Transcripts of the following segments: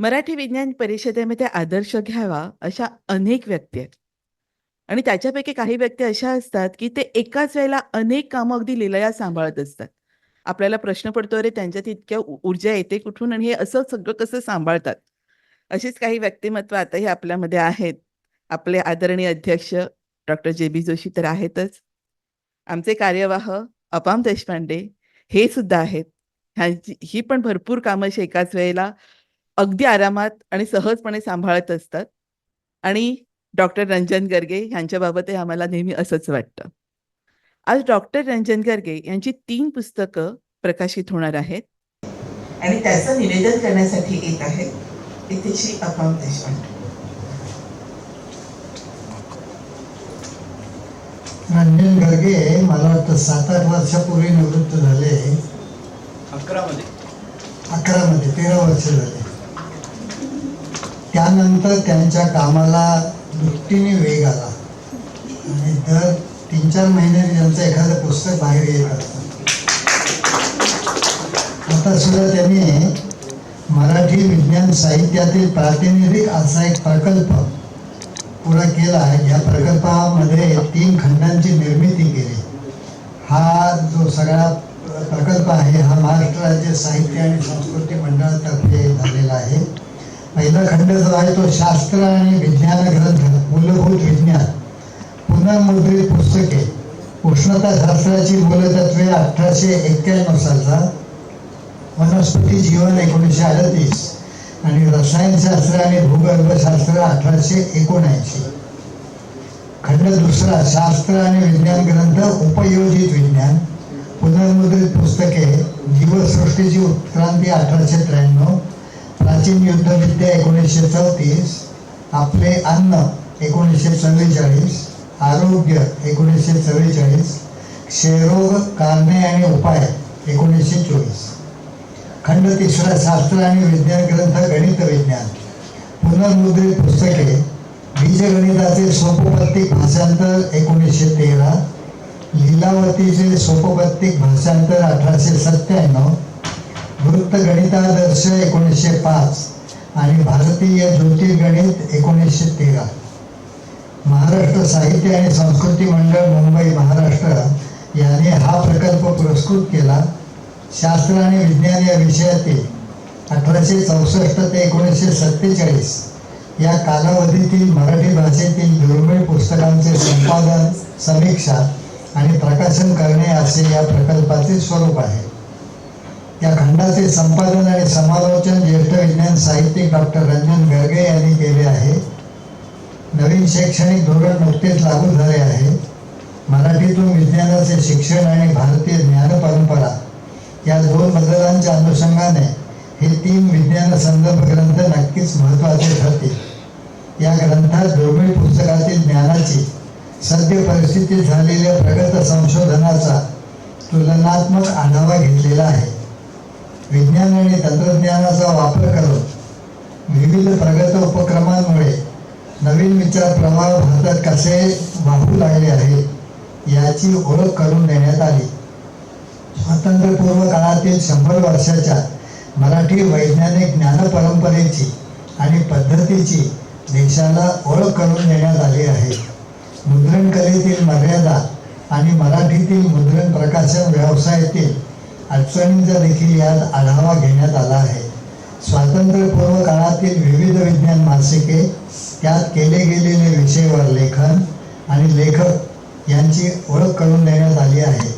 मराठी विज्ञान परिषदेमध्ये आदर्श घ्यावा अशा अनेक व्यक्ती आहेत. आणि त्याच्यापैकी काही व्यक्ती अशा असतात की ते एकाच वेळेला अनेक कामं अगदी लिलया सांभाळत असतात. आपल्याला प्रश्न पडतो अरे त्यांच्यात इतक्या ऊर्जा येते कुठून आणि हे असं सगळं कसं सांभाळतात? अशीच काही व्यक्तिमत्व आताही आपल्यामध्ये आहेत. आपले आदरणीय अध्यक्ष डॉक्टर जे बी जोशी तर आहेतच. आमचे कार्यवाह अपाम देशपांडे हे सुद्धा आहेत. ह्यांची ही पण भरपूर कामं अशी एकाच वेळेला अगदी आरामात आणि सहजपणे सांभाळत असतात. आणि डॉक्टर रंजन गर्गे यांच्याबाबतही आम्हाला नेहमी असंच वाटतं. आज डॉक्टर रंजन गर्गे यांची तीन पुस्तकं प्रकाशित होणार आहेत. आणि त्याचं निवेदन करण्यासाठी येत आहेत इथे श्री अपाम देशपांडे. रंजन गर्गे मला वाटतं सात आठ वर्षापूर्वी निवृत्त झाले. अकरामध्ये. अकरामध्ये तेरा वर्ष झाले. त्यानंतर त्यांच्या कामाला दृष्टीने वेग आला. आणि दर तीन चार महिन्याने त्यांचं एखादं पुस्तक बाहेर येत असतं. आता सुद्धा त्यांनी मराठी विज्ञान साहित्यातील प्रातिनिधिक असा एक प्रकल्प पुरा केला आहे. या प्रकल्पामध्ये तीन खंडांची निर्मिती केली. हा जो सगळा प्रकल्प आहे हा महाराष्ट्र राज्य साहित्य आणि संस्कृती मंडळातर्फे झालेला आहे. पहिला खंड जो आहे तो शास्त्र आणि विज्ञान ग्रंथ मूलभूत विज्ञान. पुनर्मुद्रित पुस्तके. उष्णताशास्त्राची मूलतत्वे अठराशे एक्क्याण्णव सालचा. वनस्पती जीवन एकोणीसशे अडतीस. आणि रसायनशास्त्र आणि भूगर्भशास्त्र अठराशे एकोणऐंशी. खंड दुसरा शास्त्र आणि विज्ञान ग्रंथ उपयोजित विज्ञान. पुनर्मुद्रित पुस्तके. जीवसृष्टीची उत्क्रांती अठराशे त्र्याण्णव. प्राचीन युद्धविद्या एकोणीसशे चौतीस आपले अन्न एकोणीसशे चव्वेचाळीस आरोग्य एकोणीसशे चव्वेचाळीस क्षयरोग कारणे आणि उपाय एकोणीसशे चोवीस. खंड तिसरा शास्त्र आणि विज्ञान ग्रंथ गणित विज्ञान. पुनर्मुद्रित पुस्तके बीजगणिताचे सोपपत्तिक भाषांतर एकोणीसशे तेरा लीलावतीचे सोपपत्तिक भाषांतर अठराशे सत्त्याण्णव वृत्त गणितादर्श एकोणीसशे पाच आणि भारतीय ज्योतिर्गणित एकोणीसशे तेरा. महाराष्ट्र साहित्य आणि संस्कृती मंडळ मुंबई महाराष्ट्र याने हा प्रकल्प पुरस्कृत केला. शास्त्र आणि विज्ञान या विषयातील अठराशे चौसष्ट ते एकोणीसशे सत्तेचाळीस या कालावधीतील मराठी भाषेतील दुर्मिळ पुस्तकांचे संपादन समीक्षा आणि प्रकाशन करणे असे या प्रकल्पाचे स्वरूप आहे. या खंडाचे संपादन आणि समालोचन ज्येष्ठ विज्ञान साहित्यिक डॉक्टर रंजन गर्गे यांनी केले आहे. नवीन शैक्षणिक धोरण नुकतेच लागू झाले आहे. मराठीतून विज्ञानाचे शिक्षण आणि भारतीय ज्ञान परंपरा या दोन बदलांच्या अनुषंगाने हे तीन विज्ञान संदर्भ ग्रंथ नक्कीच महत्त्वाचे ठरतील. या ग्रंथात दुर्मिळ पुस्तकातील ज्ञानाची सद्य परिस्थितीत झालेल्या प्रगत संशोधनाचा तुलनात्मक आढावा घेतलेला आहे. विज्ञान आणि तंत्रज्ञानाचा वापर करून विविध प्रगत उपक्रमांमुळे नवीन विचार प्रवाह भारतात कसे वाहू लागले आहे याची ओळख करून देण्यात आली. स्वातंत्र्यपूर्व काळातील शंभर वर्षाच्या मराठी वैज्ञानिक ज्ञान परंपरेची आणि पद्धतीची देशाला ओळख करून देण्यात आली आहे. मुद्रण कलेतील मर्यादा आणि मराठीतील मुद्रण प्रकाशन व्यवसायातील अडचणींचा देखील यात आढावा घेण्यात आला आहे. स्वातंत्र्यपूर्व काळातील विविध विज्ञान मासिके त्यात केले गेलेले विषयवर लेखन आणि लेखक यांची ओळख करून देण्यात आली आहे.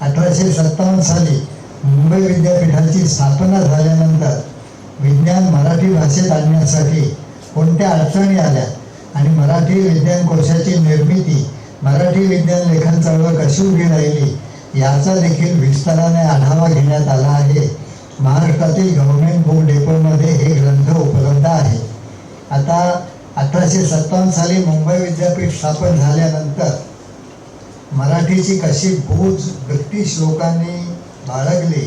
अठराशे सत्तावन्न साली मुंबई विद्यापीठाची स्थापना झाल्यानंतर विज्ञान मराठी भाषेत आणण्यासाठी कोणत्या अडचणी आल्या आणि मराठी विज्ञान कोशाची निर्मिती मराठी विज्ञान लेखन चळवळ कशी उभी राहिली? याचा देखील विस्ताराने आढावा घेण्यात आला आहे. महाराष्ट्रातील गव्हर्नमेंट बुक डेपोमध्ये हे ग्रंथ उपलब्ध आहे. आता अठराशे सत्तावन्न साली मुंबई विद्यापीठ स्थापन झाल्यानंतर मराठीची कशी भूज ब्रिटिश लोकांनी बाळगली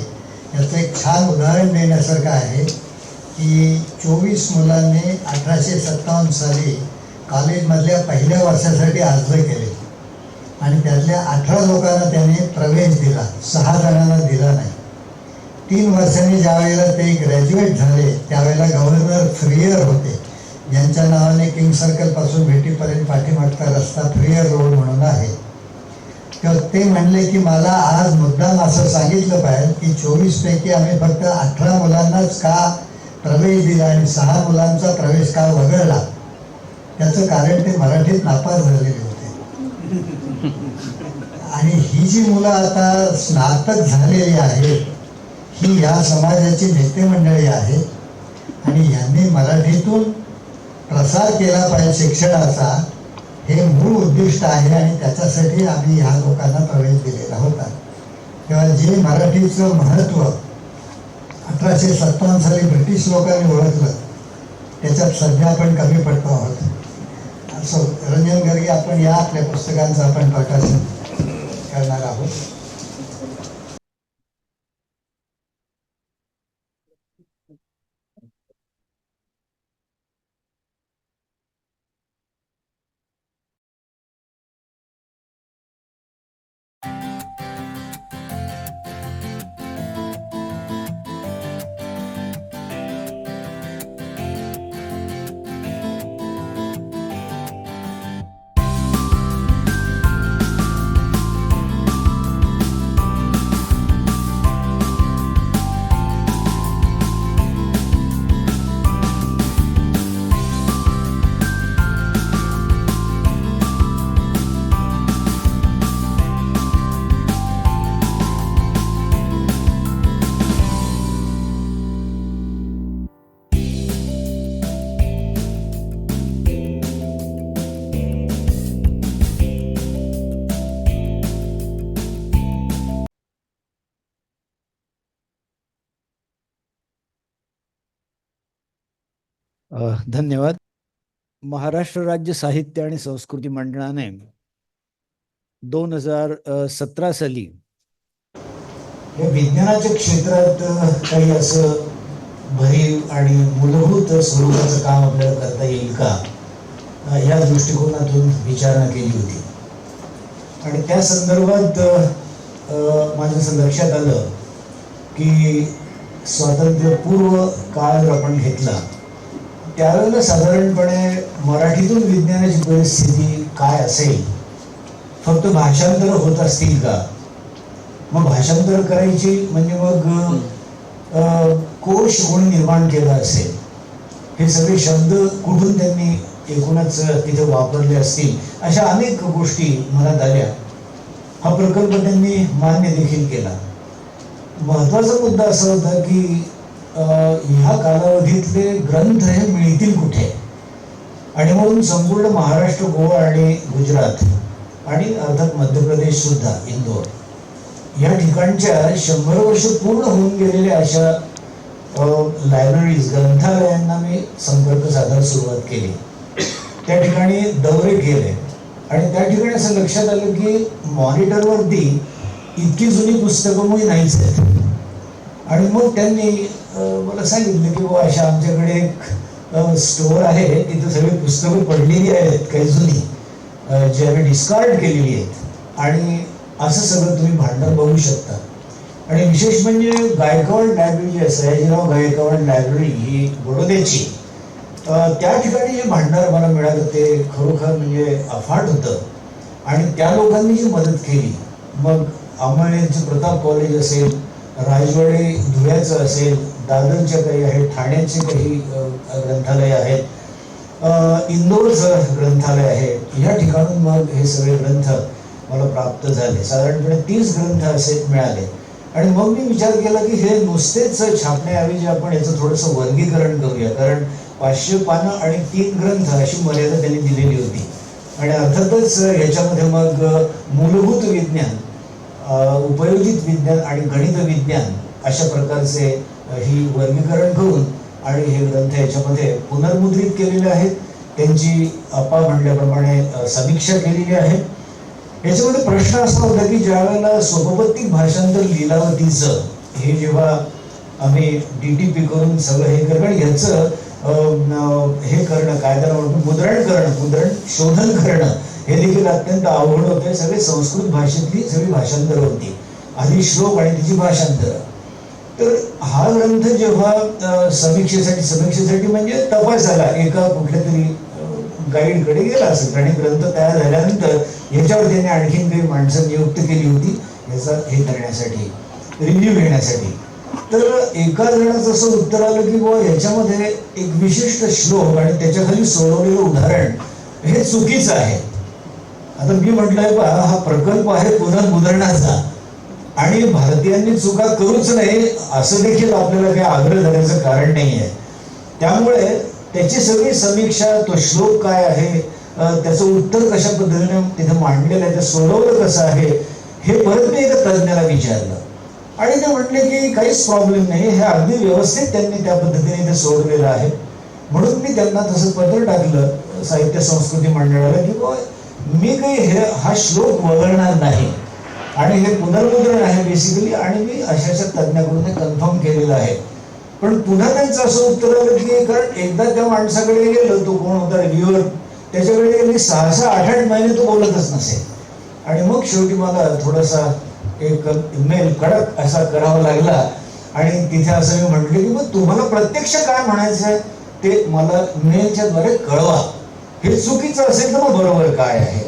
याचं एक छान उदाहरण देण्यासारखं आहे की चोवीस मुलांनी अठराशे सत्तावन्न साली कॉलेजमधल्या पहिल्या वर्षासाठी अर्ज केले. आणि त्यातल्या अठरा लोकांना त्याने प्रवेश दिला. सहा जणांना दिला नाही. तीन वर्षांनी ज्या वेळेला ते ग्रॅज्युएट झाले त्यावेळेला गव्हर्नर फ्रियर होते. यांच्या नावाने किंग सर्कलपासून भेटीपर्यंत पाठीमागचा रस्ता फ्रियर रोड म्हणून आहे. तर ते म्हणले की मला आज मुद्दाम असं सांगितलं पाहिजे की चोवीसपैकी आम्ही फक्त अठरा मुलांनाच का प्रवेश दिला आणि सहा मुलांचा प्रवेश का वगळला? त्याचं कारण ते मराठीत नापास झालेले होते. आणि ही जी मुलं आता स्नातक झालेली आहेत ही या समाजाची नेते मंडळी आहेत. आणि यांनी मराठीतून प्रसार केला पाहिजे शिक्षणाचा हे मूळ उद्दिष्ट आहे आणि त्याच्यासाठी आम्ही ह्या लोकांना प्रवेश दिलेला होता. तेव्हा जे मराठीचं महत्त्व अठराशे सत्तावन्न साली ब्रिटिश लोकांनी ओळखलं त्याच्यात सध्या आपण कमी पडतो आहोत. असो रंजन गर्गे आपण या आपल्या पुस्तकांचं आपण प्रकाशन करणार आहोत. धन्यवाद. महाराष्ट्र राज्य साहित्य आणि संस्कृती मंडळाने दोन हजार सतरा साली या विज्ञानाच्या क्षेत्रात काही असं भरीव आणि मूलभूत स्वरूपाचं काम आपल्याला करता येईल का? या दृष्टिकोनातून विचारणा केली होती. आणि त्या संदर्भात माझ्या माझं असं लक्षात आलं की स्वातंत्र्यपूर्व काळ जर आपण घेतला. त्यावेळेला साधारणपणे मराठीतून विज्ञानाची परिस्थिती काय असेल? फक्त भाषांतर होत असतील का? मग भाषांतर करायची म्हणजे मग कोश कोणी निर्माण केला असेल? हे सगळे शब्द कुठून त्यांनी एकूणच तिथे वापरले असतील? अशा अनेक गोष्टी मनात आल्या. हा प्रकल्प त्यांनी मान्य देखील केला. महत्त्वाचा मुद्दा असा होता की ह्या कालावधीतले ग्रंथ हे मिळतील कुठे? आणि म्हणून संपूर्ण महाराष्ट्र गोवा आणि गुजरात आणि अर्थात मध्य प्रदेश सुद्धा इंदोर या ठिकाणच्या शंभर वर्ष पूर्ण होऊन गेलेल्या अशा लायब्ररीज ग्रंथालयांना मी संपर्क साधायला सुरुवात केली. त्या ठिकाणी दौरे केले. आणि त्या ठिकाणी असं लक्षात आलं की मॉनिटरवरती इतकी जुनी पुस्तकं मुळी नाहीच आहेत. आणि मग त्यांनी मला सांगितलं की बुवा अशा आमच्याकडे एक स्टोअर आहे. तिथं सगळी पुस्तकं पडलेली आहेत काही जुनी. जी आम्ही डिस्कार्ड केलेली आहेत. आणि असं सगळं तुम्ही भांडार बघू शकता. आणि विशेष म्हणजे गायकवाड लायब्ररी जी आहे सयाजीराव गायकवाड लायब्ररी ही बडोद्याची त्या ठिकाणी जे भांडार मला मिळालं ते खरोखर म्हणजे अफाट होतं. आणि त्या लोकांनी जी मदत केली मग अंमळनेरचं प्रताप कॉलेज असेल रायगडे धुळ्याचं असेल दादरच्या काही आहेत ठाण्याचे काही ग्रंथालय आहेत. इंदोरचं ग्रंथालय आहे. या ठिकाणून मग हे सगळे ग्रंथ मला प्राप्त झाले. साधारणपणे तीस ग्रंथ असे मिळाले. आणि मग मी विचार केला की हे नुसतेच छापण्याऐवजी आपण याचं थोडंसं वर्गीकरण करूया. कारण पाचशे पानं आणि तीन ग्रंथ अशी मर्यादा त्यांनी दिलेली होती. आणि अर्थातच ह्याच्यामध्ये मग मूलभूत विज्ञान उपयोजित विज्ञान आणि गणित विज्ञान अशा प्रकारचे ही वर्गीकरण करून आणि हे ग्रंथ याच्यामध्ये पुनर्मुद्रित केलेले आहेत. त्यांची अपा म्हणल्याप्रमाणे समीक्षा केलेली आहे. याच्यामध्ये प्रश्न असा होता की ज्या वेळेला सोपपत्तिक भाषांतर लिलावतीचं हे जेव्हा आम्ही डी टी पी करून सगळं हे करणं आणि ह्याचं हे करणं काय त्याला मुद्रण करणं मुद्रण शोधन करणं हे देखील अत्यंत अवघड होते. सगळे संस्कृत भाषेतली सगळी भाषांतर होती. आधी श्लोक आणि तिची भाषांतर. तर हा ग्रंथ जेव्हा समीक्षेसाठी समीक्षेसाठी म्हणजे तपासाला एका कुठल्या तरी गाईडकडे गेला असेल. आणि ग्रंथ तयार झाल्यानंतर याच्यावर त्याने आणखीन काही माणसं नियुक्त केली होती. याचा हे करण्यासाठी रिव्ह्यू घेण्यासाठी. तर एका जणाचं असं उत्तर आलं की बाबा याच्यामध्ये एक विशिष्ट श्लोक आणि त्याच्याखाली सोडवलेलं उदाहरण हे चुकीचं आहे. आता मी म्हटलंय पहा हा प्रकल्प आहे पुनर्मुद्रणाचा आणि भारतीयांनी चुका करूच नाही असं देखील आपल्याला काही आग्रह धरायचं कारण नाही आहे त्यामुळे त्याची सगळी समीक्षा तो श्लोक काय आहे त्याचं उत्तर कशा पद्धतीने तिथे मांडलेलं आहे ते सोडवलं कसं आहे हे परत मी एका तज्ज्ञाला विचारलं. आणि ते म्हटले की काहीच प्रॉब्लेम नाही हे अगदी व्यवस्थित त्यांनी त्या पद्धतीने ते सोडलेलं आहे. म्हणून मी त्यांना तसं पत्र टाकलं साहित्य संस्कृती मंडळाला की मी काही हे हा श्लोक वगळणार नाही. आणि हे पुनर्मुद्रण आहे बेसिकली आणि मी अशाशा तज्ज्ञाकडून हे कन्फर्म केलेलं आहे. पण पुन्हा त्यांचं असं उत्तर आलं की कारण एकदा त्या माणसाकडे गेलं तो कोण होता रिव्ह्युअर त्याच्याकडे गेली सहा सहा आठ आठ महिने तो बोलतच नसे. आणि मग शेवटी मला थोडासा एक मेल कडक असा करावा लागला. आणि तिथे असं मी म्हटलं की मग तुम्हाला प्रत्यक्ष काय म्हणायचं आहे ते मला मेलच्याद्वारे कळवा. हे चुकीचं असेल तर मग बरोबर काय आहे?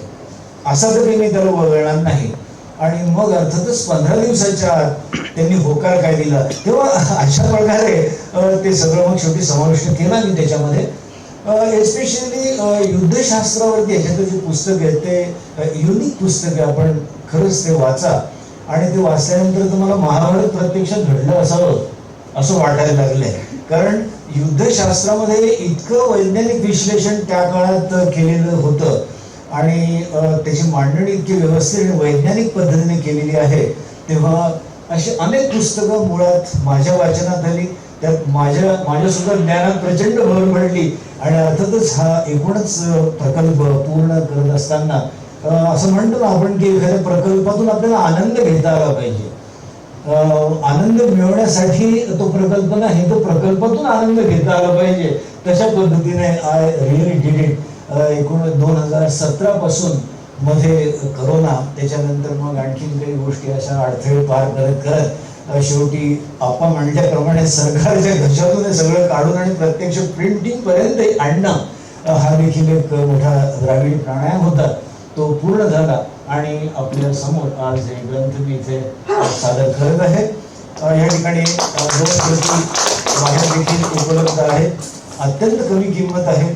असा तरी मी त्याला वगळणार नाही. आणि मग अर्थातच पंधरा दिवसाच्या आत त्यांनी होकार काय दिला? तेव्हा अशा प्रकारे ते सगळं मग शेवटी समाविष्ट केला मी त्याच्यामध्ये एस्पेशली युद्धशास्त्रावरती याच्यातलं जे पुस्तक आहे ते युनिक पुस्तक आहे. आपण खरंच ते वाचा. आणि ते वाचल्यानंतर तुम्हाला महाभारत प्रत्यक्षात घडलं असावं असं वाटायला लागलंय. कारण युद्धशास्त्रामध्ये इतकं वैज्ञानिक विश्लेषण त्या काळात केलेलं होतं. आणि त्याची मांडणी इतकी व्यवस्थित आणि वैज्ञानिक पद्धतीने केलेली आहे. तेव्हा अशी अनेक पुस्तकं मुळात माझ्या वाचनात आली. त्यात माझ्या माझ्यासुद्धा ज्ञानात प्रचंड भर पडली. आणि अर्थातच हा एकूणच प्रकल्प पूर्ण करत असताना असं म्हणतो ना आपण की एखाद्या प्रकल्पातून आपल्याला आनंद घेता आला पाहिजे. आनंद मिळवण्यासाठी तो प्रकल्प नाही तो प्रकल्पातून आनंद घेता आला पाहिजे. तशा पद्धतीने आय रिअली डिड इट एकूण दोन हजार सतरा पासून मध्ये करोना त्याच्यानंतर मग आणखीन काही गोष्टी अशा अडथळे पार करत करत शेवटी आपा म्हणल्याप्रमाणे सरकारच्या घशातून हे सगळं काढून आणि प्रत्यक्ष प्रिंटिंग पर्यंत आणणं हा देखील एक मोठा द्राविड प्राणायाम होता. तो पूर्ण झाला. आणि आपल्यासमोर आज हे ग्रंथ मी इथे सादर करत आहे या ठिकाणी दोन प्रती माझ्या देखील उपलब्ध आहेत. अत्यंत कमी किंमत आहे.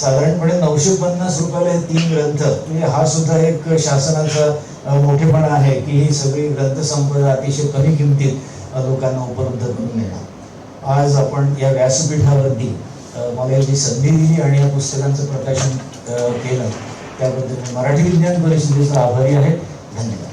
साधारणपणे नऊशे पन्नास रुपयाला हे तीन ग्रंथ म्हणजे हा सुद्धा एक शासनाचा मोठेपणा आहे की ही सगळी ग्रंथ संपदा अतिशय कमी किमतीत लोकांना उपलब्ध करून देणार आज आपण या व्यासपीठावरती मला जी संधी दिली आणि या पुस्तकांचं प्रकाशन केलं. त्याबद्दल मराठी विज्ञान परिषदेचा आभारी आहे. धन्यवाद.